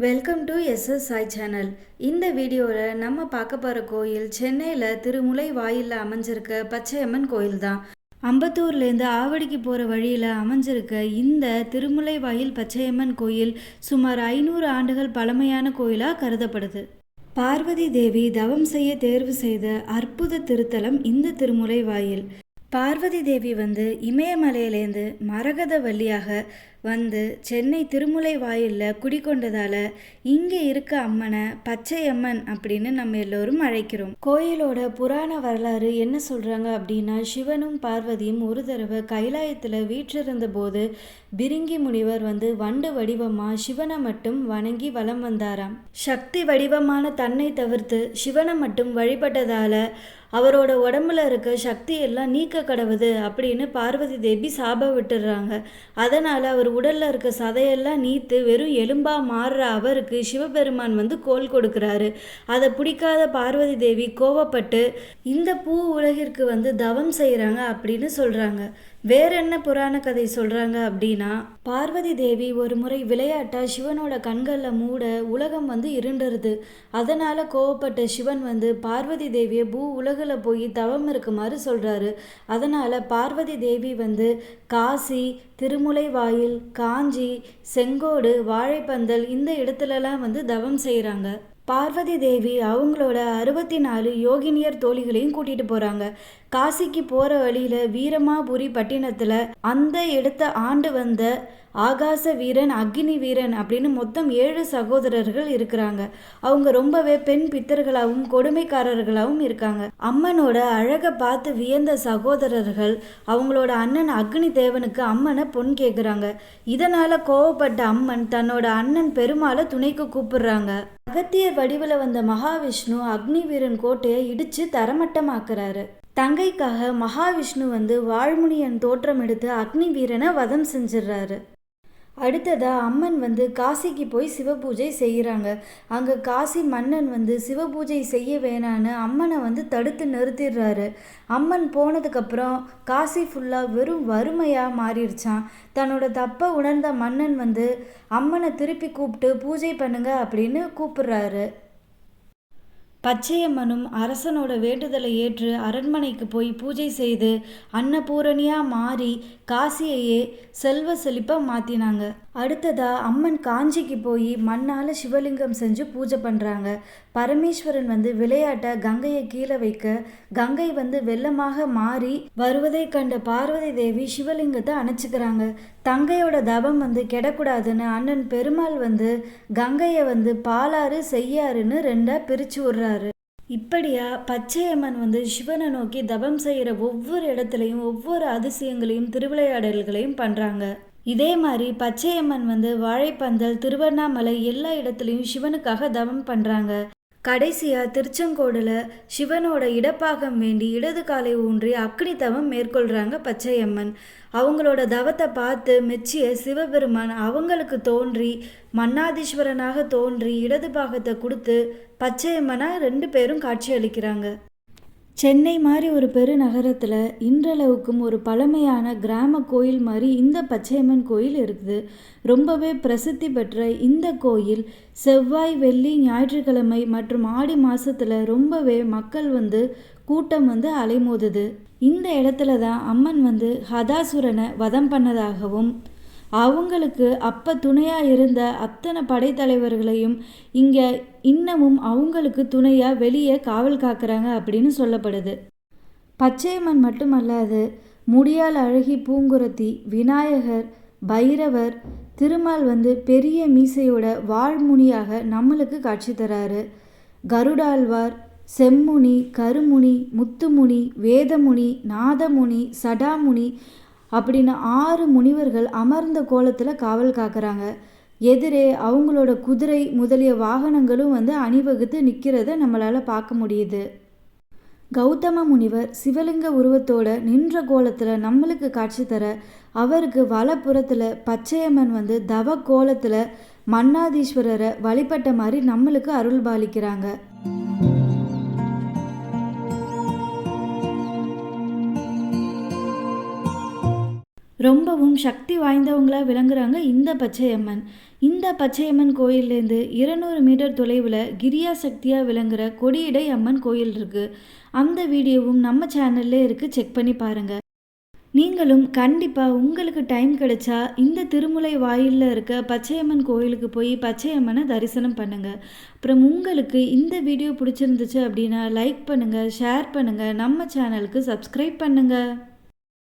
Welcome to SS channel இந்த வீடியோவில் நம்ம பார்க்க போகிற கோயில் சென்னையில் திருமுலை வாயிலில் அமைஞ்சிருக்க பச்சையம்மன் கோயில் தான் அம்பத்தூர்லேருந்து ஆவடிக்கு போகிற வழியில் அமைஞ்சிருக்க இந்த திருமுலை வாயில் பச்சையம்மன் கோயில் சுமார் ஐநூறு ஆண்டுகள் பழமையான கோயிலாக கருதப்படுது. பார்வதி தேவி தவம் செய்ய தேர்வு செய்த அற்புத திருத்தலம் இந்த திருமுலை வாயில். பார்வதி தேவி வந்து இமயமலையிலேருந்து மரகத வழியாக வந்து சென்னை திருமுலை வாயிலில் குடிக்கொண்டதால் இங்கே இருக்க அம்மனை பச்சையம்மன் அப்படின்னு நம்ம எல்லோரும் அழைக்கிறோம். கோயிலோட புராண வரலாறு என்ன சொல்கிறாங்க அப்படின்னா சிவனும் பார்வதியும் ஒரு தடவை கைலாயத்தில் வீற்றிருந்த போது பிரிங்கி முனிவர் வந்து வண்டு வடிவமாக சிவனை மட்டும் வணங்கி வலம் வந்தாராம். சக்தி வடிவமான தன்னை தவிர்த்து சிவனை மட்டும் வழிபட்டதால் அவரோட உடம்புல இருக்க சக்தி எல்லாம் நீக்க கடவுது அப்படின்னு பார்வதி தேவி சாப விட்டுடுறாங்க அதனால் அவர் உடலில் இருக்க சதையெல்லாம் நீத்து வெறும் எலும்பாக மாறுற அவருக்கு சிவபெருமான் வந்து கோல் கொடுக்குறாரு. அதை பிடிக்காத பார்வதி தேவி கோவப்பட்டு இந்த பூ உலகிற்கு வந்து தவம் செய்கிறாங்க அப்படின்னு சொல்கிறாங்க வேற என்ன புராண கதை சொல்கிறாங்க அப்படின்னா பார்வதி தேவி ஒரு முறை விளையாட்டா சிவனோட கண்களில் மூட உலகம் வந்து இருண்டுருது. அதனால் கோவப்பட்ட சிவன் வந்து பார்வதி தேவியை பூ உலகில் போய் தவம் இருக்குமாறு சொல்கிறாரு அதனால் பார்வதி தேவி வந்து காசி திருமுலை வாயில் காஞ்சி செங்கோடு வாழைப்பந்தல் இந்த இடத்துலலாம் வந்து தவம் செய்கிறாங்க பார்வதி தேவி அவங்களோட அறுபத்தி நாலு யோகினியர் தோழிகளையும் கூட்டிட்டு போறாங்க. காசிக்கு போற வழியில வீரமாபுரி பட்டினத்துல அந்த இடத்த ஆண்டு வந்த ஆகாச வீரன் அக்னி வீரன் அப்படின்னு மொத்தம் ஏழு சகோதரர்கள் இருக்கிறாங்க. அவங்க ரொம்பவே பெண் பித்தர்களாகவும் கொடுமைக்காரர்களாகவும் இருக்காங்க. அம்மனோட அழகை பார்த்து வியந்த சகோதரர்கள் அவங்களோட அண்ணன் அக்னி தேவனுக்கு அம்மனை பொன் கேட்குறாங்க இதனால கோவப்பட்ட அம்மன் தன்னோட அண்ணன் பெருமாளை துணைக்கு கூப்பிடுறாங்க. அகத்தியர் வடிவில் வந்த மகாவிஷ்ணு அக்னி வீரன் கோட்டையை இடிச்சு தரமட்டமாக்குறாரு. தங்கைக்காக மகாவிஷ்ணு வந்து வாழ்முனியன் தோற்றம் எடுத்து அக்னி வீரனை வதம் செஞ்சிடுறாரு. அடுத்ததாக அம்மன் வந்து காசிக்கு போய் சிவபூஜை செய்கிறாங்க அங்கே காசி மன்னன் வந்து சிவபூஜை செய்ய வேணான்னு அம்மனை வந்து தடுத்து நிறுத்திடுறாரு. அம்மன் போனதுக்கப்புறம் காசி ஃபுல்லாக வெறும் வறுமையாக மாறிடுச்சான் தன்னோட தப்பை உணர்ந்த மன்னன் வந்து அம்மனை திருப்பி கூப்பிட்டு பூஜை பண்ணுங்க அப்படின்னு கூப்பிடுறாரு. பச்சையம்மனும் அரசனோட வேண்டுதலை ஏற்று அரண்மனைக்கு போய் பூஜை செய்து அன்னபூரணியாக மாறி காசியையே செல்வ செழிப்பாக மாற்றினாங்க அடுத்ததா அம்மன் காஞ்சிக்கு போய் மண்ணால் சிவலிங்கம் செஞ்சு பூஜை பண்ணுறாங்க பரமேஸ்வரன் வந்து விளையாட்ட கங்கையை கீழே வைக்க கங்கை வந்து வெள்ளமாக மாறி வருவதை கண்ட பார்வதி தேவி சிவலிங்கத்தை அணைச்சிக்கிறாங்க. தங்கையோட தபம் வந்து கெடக்கூடாதுன்னு அண்ணன் பெருமாள் வந்து கங்கையை வந்து பாலாறு செய்யாறுன்னு ரெண்டாக பிரித்து விடுறாரு. இப்படியா பச்சையம்மன் வந்து சிவனை நோக்கி தபம் செய்கிற ஒவ்வொரு இடத்துலையும் ஒவ்வொரு அதிசயங்களையும் திருவிளையாடல்களையும் பண்ணுறாங்க இதே மாதிரி பச்சையம்மன் வந்து வாழைப்பந்தல் திருவண்ணாமலை எல்லா இடத்துலையும் சிவனுக்காக தவம் பண்ணுறாங்க கடைசியாக திருச்செங்கோடில் சிவனோட இடப்பாகம் வேண்டி இடது காலை ஊன்றி அக்னி தவம் மேற்கொள்கிறாங்க பச்சையம்மன். அவங்களோட தவத்தை பார்த்து மெச்சிய சிவபெருமான் அவங்களுக்கு தோன்றி மன்னாதீஸ்வரனாக தோன்றி இடது பாகத்தை கொடுத்து பச்சையம்மனாக ரெண்டு பேரும் காட்சி அளிக்கிறாங்க. சென்னை மாதிரி ஒரு பெருநகரத்தில் இன்றளவுக்கும் ஒரு பழமையான கிராம கோயில் மாதிரி இந்த பச்சையம்மன் கோயில் இருக்குது. ரொம்பவே பிரசித்தி பெற்ற இந்த கோயில் செவ்வாய் வெள்ளி ஞாயிற்றுக்கிழமை மற்றும் ஆடி மாதத்தில் ரொம்பவே மக்கள் வந்து கூட்டம் வந்து அலைமோதுது. இந்த இடத்துல தான் அம்மன் வந்து ஹதாசுரனை வதம் பண்ணதாகவும் அவங்களுக்கு அப்போ துணையாக இருந்த அத்தனை படைத்தலைவர்களையும் இங்கே இன்னமும் அவங்களுக்கு துணையாக வெளியே காவல் காக்கிறாங்க அப்படின்னு சொல்லப்படுது. பச்சையம்மன் மட்டுமல்லாது முடியால் அழகி பூங்குரத்தி விநாயகர் பைரவர் திருமால் வந்து பெரிய மீசையோட வாழ்முனியாக நம்மளுக்கு காட்சி தராரு. கருடாழ்வார் செம்முனி கருமுனி முத்துமுனி வேதமுனி நாதமுனி சடாமுனி அப்படின்னு ஆறு முனிவர்கள் அமர்ந்த கோலத்தில் காவல் காக்கிறாங்க. எதிரே அவங்களோட குதிரை முதலிய வாகனங்களும் வந்து அணிவகுத்து நிற்கிறத நம்மளால் பார்க்க முடியுது. கௌதம முனிவர் சிவலிங்க உருவத்தோட நின்ற கோலத்தில் நம்மளுக்கு காட்சி தர அவருக்கு வலப்புறத்தில் பச்சையம்மன் வந்து தவ கோலத்தில் மன்னாதீஸ்வரரை வழிபட்ட மாதிரி நம்மளுக்கு அருள் பாலிக்கிறாங்க ரொம்பவும் சக்தி வாய்ந்தவங்களாக விளங்குறாங்க இந்த பச்சையம்மன். இந்த பச்சையம்மன் கோயிலேருந்து இருநூறு மீட்டர் தொலைவில் கிரியா சக்தியாக விளங்குற கொடியடை அம்மன் கோயில் இருக்குது அந்த வீடியோவும் நம்ம சேனல்லே இருக்குது செக் பண்ணி பாருங்கள் நீங்களும் கண்டிப்பாக உங்களுக்கு டைம் கிடைச்சா இந்த திருமுலை வாயிலில் இருக்க பச்சையம்மன் கோயிலுக்கு போய் பச்சையம்மனை தரிசனம் பண்ணுங்கள் அப்புறம் உங்களுக்கு இந்த வீடியோ பிடிச்சிருந்துச்சு அப்படின்னா லைக் பண்ணுங்கள் ஷேர் பண்ணுங்கள் நம்ம சேனலுக்கு சப்ஸ்கிரைப் பண்ணுங்கள்